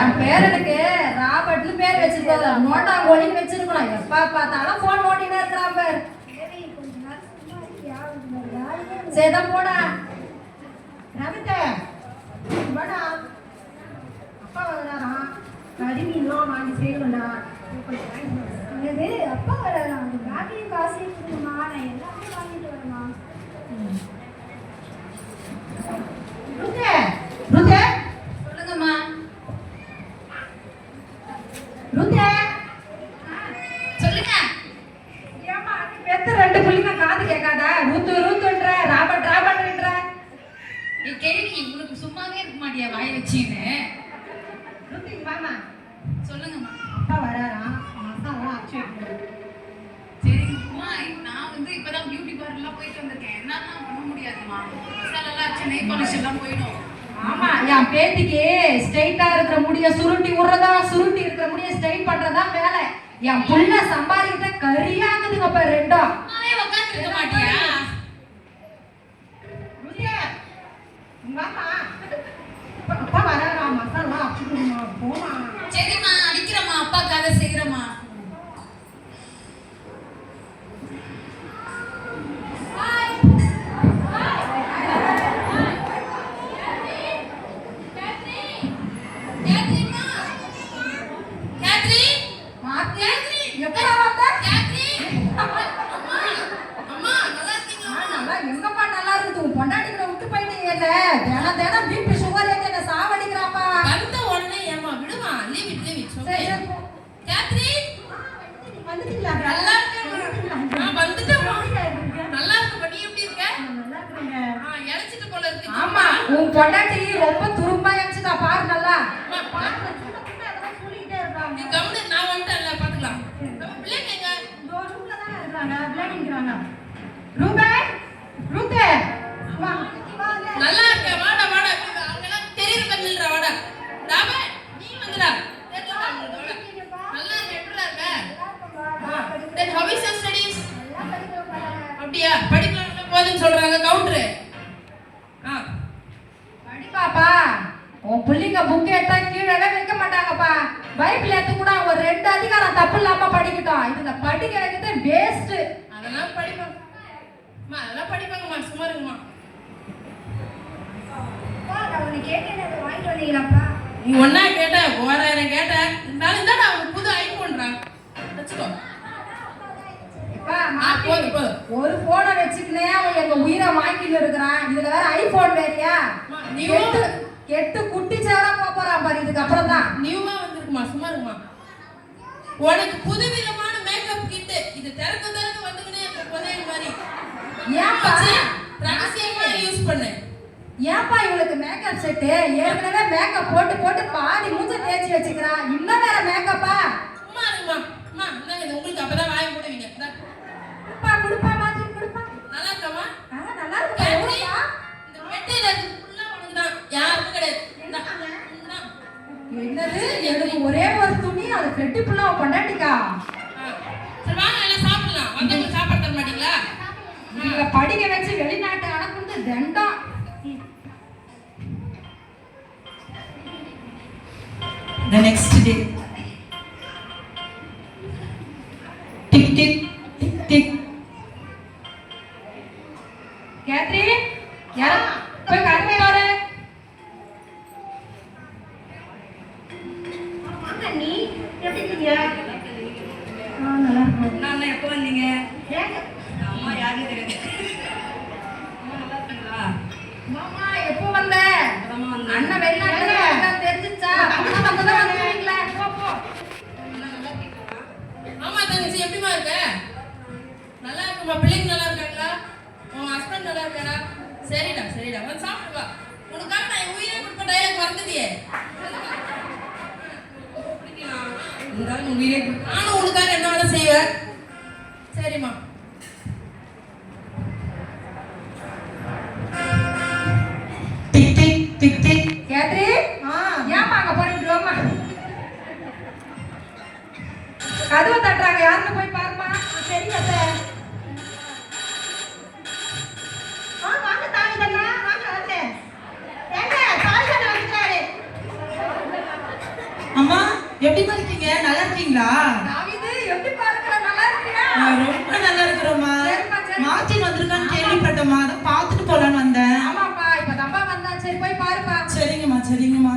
என் பேரனுக்கு ராபர்ட்னு பேர் வச்சிருக்கோம் நோட்டா கோலின்னு வச்சிருக்கணும். எப்ப பார்த்தாலும் போன் நோட்டினா இருக்கிறான் பேர். சரி கொஞ்ச நேரம் போடா. அப்பா வராராம் கறி வாங்கி செய்யணும்டா. கொஞ்சம் அப்பா வராரா அந்த பேக்கையும் காசையும் கொடுங்கம்மா நான் எல்லாமே வாங்கிட்டு வரேம்மா ருத்தே ருத்தே சொல்லுங்கம்மா ருத்தே சொல்லுங்க ஏம்மா நீ பெத்த ரெண்டு புள்ளிங்க காது கேட்காதா ரூத்து ரூத்துன்ற ராபர்ட் ராபர்ட்ன்ற நீ கேள்வி உங்களுக்கு சும்மாவே இருக்க மாட்டியா வாய் வச்சின்னு ருத்து இங்க வாமா சொல்லுங்கம்மா அப்பா வராராம் மசாலா அச்சு வைக்கணும் சரிங்கம்மா நான் வந்து இப்பதான் பியூட்டி பார்லர்லாம் போயிட்டு வந்திருக்கேன். என்னன்னா பண்ண முடியாதும்மா. மசாலாலாம் ஆச்சு நெய் பாலிஷ் எல்லாம் போயிடும். ஆமா என் பேத்திக்கு ஸ்ட்ரைட்டா இருக்கிற முடிய சுருட்டி விடுறதா சுருட்டி இருக்கிற முடிய ஸ்ட்ரைட் பண்றதா வேலை. என் புள்ள சம்பாதிக்கிறத கரியாகுதுங்க இப்ப ரெண்டும் உட்காந்து இருக்க மாட்டியா? அப்பா மசாலா போமா? சரிம்மா. 你不要。அப்படியா படிக்கலாம் போதுன்னு சொல்றாங்க கவுண்டரு ஆ. படிப்பாப்பா உன் புள்ளிங்க புக் எடுத்தா கீழே வைக்க மாட்டாங்கப்பா. பைபிள் எடுத்து கூட ஒரு ரெண்டு அதிகாரம் தப்பு இல்லாம படிக்கட்டும். இதுல படிக்க வைக்கிறது வேஸ்ட் அதெல்லாம் படிப்பாங்க. அதெல்லாம் படிப்பாங்கம்மா சும்மா வந்தீங்களாப்பா? நீ ஒன்னா கேட்ட ஓராயிரம் கேட்ட. இருந்தாலும் தான் அவனுக்கு புது ஐபோன்றா வச்சுக்கோ இப்ப ஆ, மாத்தி போதும், போதும். ஒரு போனை வச்சுக்கினே அவன் எங்க உயிரை வாங்கிட்டு இருக்கிறான். இதுல வேற ஐபோன் வேறயா? அம்மா, கெட்டு கெட்டு குட்டி சேரா போறான் பாரு இதுக்கு அப்புறம் தான். நியூவா வந்திருக்குமா? சும்மா இருக்குமா உனக்கு புது விதமான மேக்கப் கிட் இது திறக்க திறக்க வந்துக்கினே இருக்க புதையல் மாதிரி. ஏன்பா? ரகசியமா யூஸ் பண்ணு. ஏன்பா இவளுக்கு மேக்கப் செட்டு ஏற்கனவே மேக்கப் போட்டு போட்டு பாதி மூஞ்ச தேய்ச்சி வச்சுக்கிறான் இன்னும் வேற மேக்கப்பா சும்மா இருக்குமா அம்மா உங்களுக்கு அப்பதான் வாங்கி போடுவீங்க என்னது? எனக்கு ஒரே ஒரு துணி அது கெட்டி புள்ள கொண்டாட்டிக்கா ஆ. சரி வாங்க எல்லாம் சாப்பிடலாம். வந்தவங்க சாப்பாடு தர மாட்டீங்களா? இவங்க படிக்க வச்சு வெளிநாட்டு அனுப்புறது தண்டம் The next day. Tick tick tick tick. Khetri யார? போய் கருமை பாரு வாங்க நீ எப்படி இருக்கீங்க ஆ நல்லா இருக்கேன் நான் எப்போ வந்தீங்க ஏங்க அம்மா யாருன்னு தெரியாது அம்மா நல்லா இருக்கீங்களா மாமா எப்போ வந்த அப்பதாம்மா வந்தேன். அண்ணன் வெளிநாட்டுல இருக்கான்னு தெரிஞ்சுச்சா அப்பதான் வந்ததா வந்துருவீங்களா போ போ ஆமா தங்கச்சி எப்படிமா இருக்க? நல்லா இருக்குமா பிள்ளைங்க நல்லா இருக்காங்களா? உன் ஹஸ்பண்ட் நல்லா இருக்காரா? சரிடா சரிடா. வந்து சாப்பிட்டு வா. உனக்காக நான் உயிரை கொடுப்ப டைலாக் மறந்துட்டியே. உனக்காக என்ன வேலை செய்வேன் ரொம்ப நல்லா இருக்கிறோம்மா. மார்டின் வந்திருக்கான்னு கேள்விப்பட்டம்மா. அதான் பார்த்துட்டு போலான்னு வந்தேன். ஆமாப்பா இப்ப தப்பா வந்தா சரி போய் பாருப்பா. சரிங்கம்மா சரிங்கம்மா.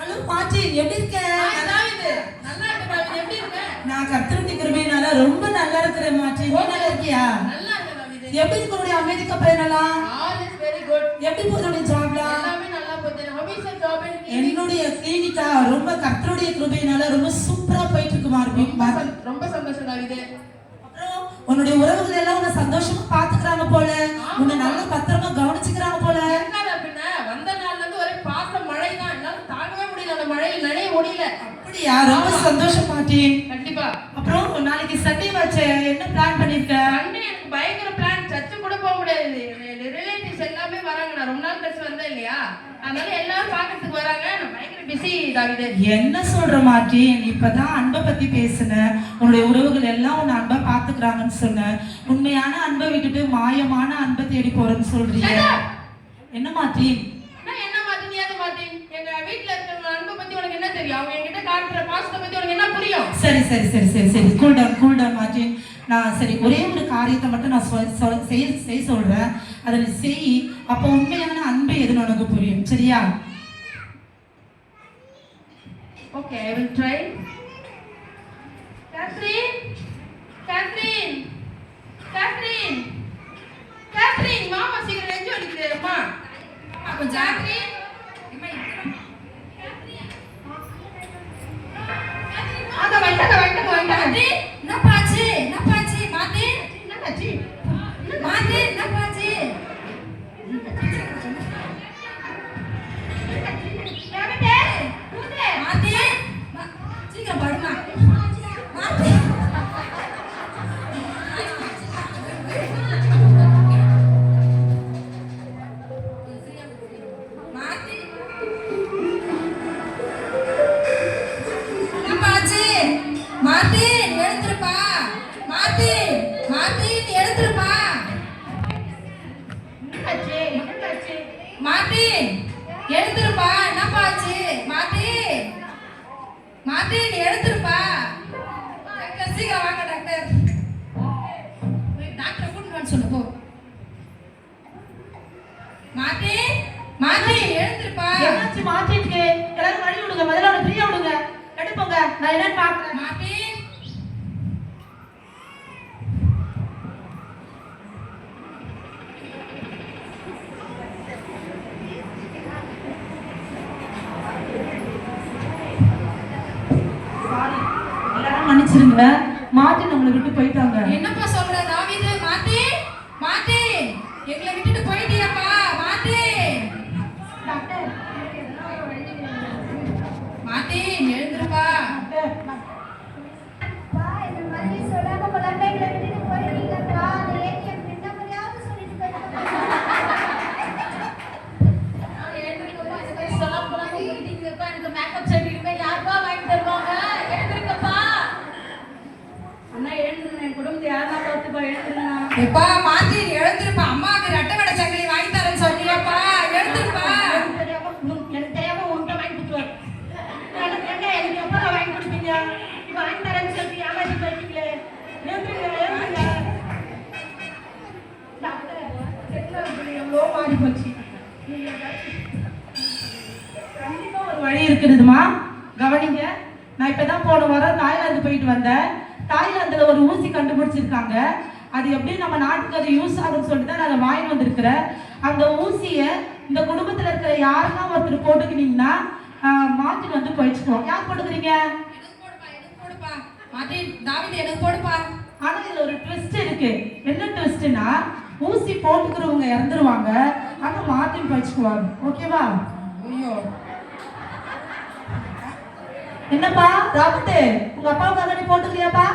ஹலோ மார்டின் எப்படி இருக்க? நல்லா இருக்க எப்படி இருக்க? நான் கத்திரத்தி கிருபையினால ரொம்ப நல்லா இருக்கிறேன் மார்டின். நீ நல்லா இருக்கியா? எப்படி இருக்கு உன்னுடைய அமெரிக்கா எப்படி போகுது ஜாப்லாம் என்னுடைய கிளினிக்கா ரொம்ப கர்த்தருடைய கிருபையினால ரொம்ப சூப்பரா போயிட்டு இருக்கு மார்பின் ரொம்ப சந்- ரொம்ப சந்தோஷம் அப்புறம் உன்னுடைய உறவுகள் எல்லாம் உன்னை சந்தோஷமா பாத்துக்கிறாங்க போல. உன்னை நல்லா பத்திரமா கவனிச்சுக்கிறாங்க போல. வந்த நாள்ல இருந்து ஒரே பாச மழை தான் என்னால தாங்கவே முடியல. அந்த மழையில் நனைய முடியல அப்படியா? ரொம்ப சந்தோஷம் மாட்டேன் கண்டிப்பா. அப்புறம் நாளைக்கு சண்டே வச்ச என்ன பிளான் பண்ணிருக்க? சண்டே எனக்கு பயங்கர பிளான் சர்ச்சு கூட போக முடியாது. வராங்க நான் ரொம்ப நாள் கழிச்சு வந்தேன் இல்லையா? அதனால எல்லாரும் பார்க்கறதுக்கு வராங்க. நான் பயங்கர பிஸி தாவிது என்ன சொல்ற மாட்டேன் இப்பதான் அன்பை பத்தி பேசுன. உன்னுடைய உறவுகள் எல்லாம் உன்னை அன்பா பாத்துக்கிறாங்கன்னு சொன்ன. உண்மையான அன்பை விட்டுட்டு மாயமான அன்பை தேடி போறேன்னு சொல்றீங்க! என்ன நான் என்ன மாட்டேன் நீ அதை மாட்டேன் எங்க வீட்ல இருக்கிற அன்பை பத்தி உனக்கு என்ன தெரியும்? அவங்க என்கிட்ட காட்டுற பாசத்தை பத்தி உனக்கு என்ன புரியும்? சரி சரி சரி சரி சரி. கூல் டவுன் கூல் டவுன் நான் சரி ஒரே ஒரு காரியத்தை மட்டும் நான் செய்ய செய்ய சொல்றேன். அதை நீ செய். அப்போ உண்மையான அன்பு எதுன்னு உனக்கு புரியும்? சரியா? Okay I will try Catherine Catherine Catherine Catherine மாமா சீக்கிரம் நெஞ்சு வலிக்குதுமா கொஞ்சம். கேத்ரின் அத வந்துட்டாங்க வந்துட்டாங்க வந்துட்டாங்க என்னடாச்சு மார்ட்டின் எழுந்திருப்பா என்னப்பா ஆச்சு? மார்ட்டின் மார்ட்டின் எழுந்திருப்பா டாக்டர் சீக்கிரம் வாங்க டாக்டர். டாக்டரை கூட்டிட்டு வர சொல்லு போ. மார்ட்டின் மார்ட்டின் எழுந்திருப்பா என்னாச்சு மார்டினுக்கு எல்லாரும் வழி விடுங்க. முதல்ல அவனை ஃப்ரீயா விடுங்க. எடுப்போங்க நான் என்னன்னு பாக்குறேன் மார்ட்டின் சாரி மாட்டி நம்மளை விட்டு போயிட்டாங்க. என்னப்பா சொல்ற? எப்பா மாத்தி எழுந்திருப்பா அம்மாவுக்கு ரெட்டை வடை சங்கிலி வாங்கி தரேன்னு சொன்னியப்பா எழுந்திருப்பா எனக்கு தெரியாம உன்கிட்ட வாங்கி கொடுத்துருவாரு எனக்கு என்ன எனக்கு எப்போ வாங்கி கொடுப்பீங்க? வாங்கி தரேன்னு சொல்லி ஏமாத்தி போயிட்டீங்களே எழுந்துருங்க எழுந்துருங்க எவ்வளோ மாறி போச்சு. கண்டிப்பா ஒரு வழி இருக்குதுமா? கவனிங்க. நான் இப்பதான் போன வாரம் தாய்லாந்து போயிட்டு வந்தேன். தாய்லாந்துல ஒரு ஊசி கண்டுபிடிச்சிருக்காங்க. அது எப்படி நம்ம நாட்டுக்கு அது யூஸ் ஆகும்னு சொல்லிட்டு தான் நான் அதை வாங்கி வந்திருக்கிறேன். அந்த ஊசியை இந்த குடும்பத்துல இருக்கிற யாருன்னா ஒருத்தர் போட்டுக்கினீங்கன்னா மாற்றி வந்து போயிடுச்சுக்குவோம் யார் போட்டுக்கிறீங்க? மார்ட்டின் தாவீது எனக்கு போடுப்பா. ஆனா இதுல ஒரு ட்விஸ்ட் இருக்கு. என்ன ட்விஸ்ட்னா ஊசி போட்டுக்கிறவங்க இறந்துருவாங்க. ஆனா மார்டின் பயிச்சுக்குவாங்க ஓகேவா? ஐயோ. என்னப்பா ராபர்ட் உங்க அப்பாவுக்காக நீ போட்டுக்கிறியாப்பா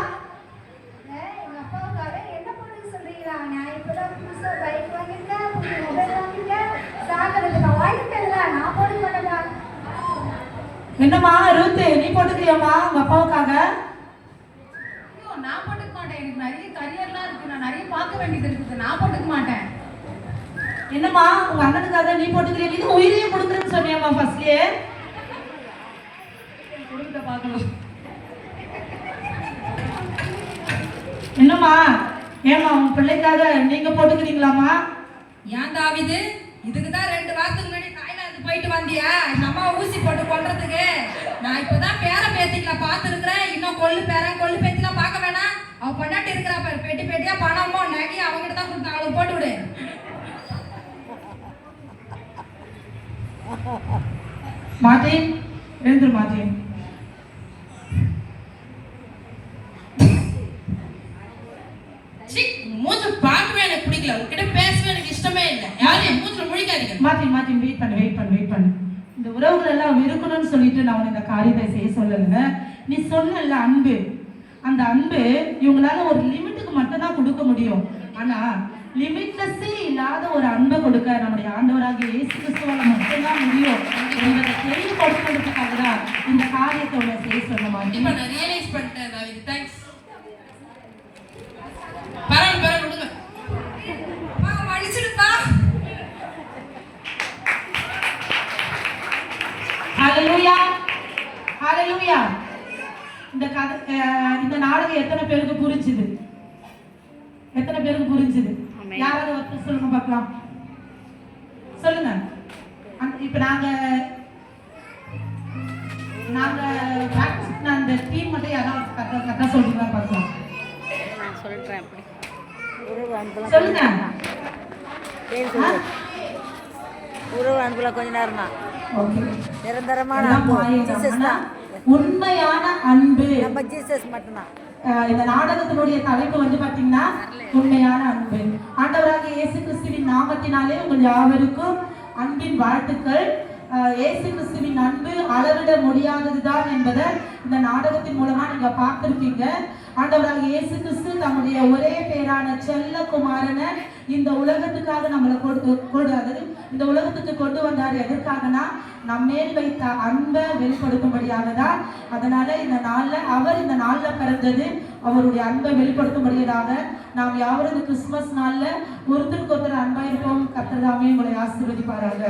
ஏய், எங்க அப்பாவுக்காக என்ன பண்ணுங்க சொல்றீங்களா? நான் இப்பதான் புதுசா bike வாங்கியிருக்கேன், புது mobile வாங்கியிருக்கேன். சாகிறதுக்கு நான் வாங்கிட்டேன்ல, நான் போட மாட்டேன்டா. என்னம்மா ரூத்து நீ போட்டுக்கிறியாம்மா உங்க அப்பாவுக்காக? நான் போட்டுக்க மாட்டேன். எனக்கு நிறைய கரியர்லாம் இருக்கு. நான் நிறைய பார்க்க வேண்டியது இருக்குது. நான் போட்டுக்க மாட்டேன். என்னம்மா உங்க அண்ணனுக்காக நீ போட்டுக்கிறியா? நீ தான் உயிரையே கொடுக்குறேன்னு சொன்னியாம்மா ஃபர்ஸ்ட்லயே இருக்க பார்க்கலாம் என்னம்மா ஏம்மா உங்க பிள்ளைக்காக நீங்க போட்டுக்கிறீங்களாம்மா? ஏன் தாவிது இதுக்கு தான் போயிட்டு வந்தியா? அம்மா ஊசி போட்டு கொல்றதுக்கு. நான் இப்பதான் பேர பேத்திக்கல பார்த்துருக்குறேன். இன்னும் கொள்ளு பேரன் கொள்ளு பேத்திலாம் பார்க்க வேணாம். அவ பொண்டாட்டி இருக்கிறா பாரு பெட்டி பெட்டியா பணமோ நகை அவங்ககிட்ட தான் கொடுத்தா அவளுக்கு போட்டு விடு. மாட்டேன் எழுந்துரு மாட்டேன் சி மூஞ்ச பார்க்கவே எனக்கு பிடிக்கல. உங்ககிட்ட பேசவே எனக்கு இஷ்டமே இல்லை. யாரும் முழிக்காதீங்க மாட்டேன் மாட்டேன் வெயிட் பண்ணு வெயிட் பண்ணு வெயிட் பண்ணு. இந்த உறவுகள் எல்லாம் இருக்கணும்னு சொல்லிட்டு நான் இந்த காரியத்தை செய்ய சொல்லல நீ சொன்னல அன்பு. அந்த அன்பு இவங்களால ஒரு லிமிட்டுக்கு மட்டும்தான் கொடுக்க முடியும். ஆனா லிமிட்லெஸ்ஸே இல்லாத ஒரு அன்பை கொடுக்க நம்முடைய ஆண்டவராகிய இயேசு கிறிஸ்துவால மட்டும்தான் முடியும். என்பதை தெரியப்படுத்துறதுக்காக தான் இந்த காரியத்தை செய்ய சொல்ல மாட்டேன் பேருக்கு புரிஞ்சுது. எத்தனை பேருக்கு புரிஞ்சுது? யாராவது ஒருத்தர் சொல்லுங்க பார்க்கலாம். சொல்லுங்க. இப்ப நாங்க நாங்க அந்த டீம் மட்டும் யாராவது கரெக்டா கரெக்டா சொல்றீங்களா பார்க்கலாம். நான் சொல்றேன் அப்படி. சொல்லுங்க. உறவு அன்புல கொஞ்ச நேரம் தான் ஓகே. நிரந்தரமான அன்பு. உண்மையான அன்பு. நம்ம ஜீசஸ் மட்டும்தான். இந்த நாடகத்தினுடைய தலைப்பு வந்து பாத்தீங்கன்னா உண்மையான அன்பு. ஆண்டவராக இயேசு கிறிஸ்துவின் நாமத்தினாலே உங்கள் யாவருக்கும் அன்பின் வாழ்த்துக்கள். இயேசு கிறிஸ்துவின் அன்பு அளவிட முடியாததுதான் என்பதை இந்த நாடகத்தின் மூலமா நீங்க பார்த்திருப்பீங்க. ஆண்டவராக இயேசு கிறிஸ்து தம்முடைய ஒரே பேரான செல்ல குமாரனை இந்த உலகத்துக்காக நம்மளை கொண்டு கொண்டு அதாவது இந்த உலகத்துக்கு கொண்டு வந்தார். எதற்காகனா நம் மேல் வைத்த அன்பை வெளிப்படுத்தும்படியாக தான். அதனால இந்த நாள்ல அவர் இந்த நாள்ல பிறந்தது அவருடைய அன்பை வெளிப்படுத்தும்படியதாக நாம் யாவரும் கிறிஸ்துமஸ் நாள்ல ஒருத்தருக்கு ஒருத்தர் அன்பாயிருப்போம். கத்திரதாமே உங்களை ஆசீர்வதிப்பாராக.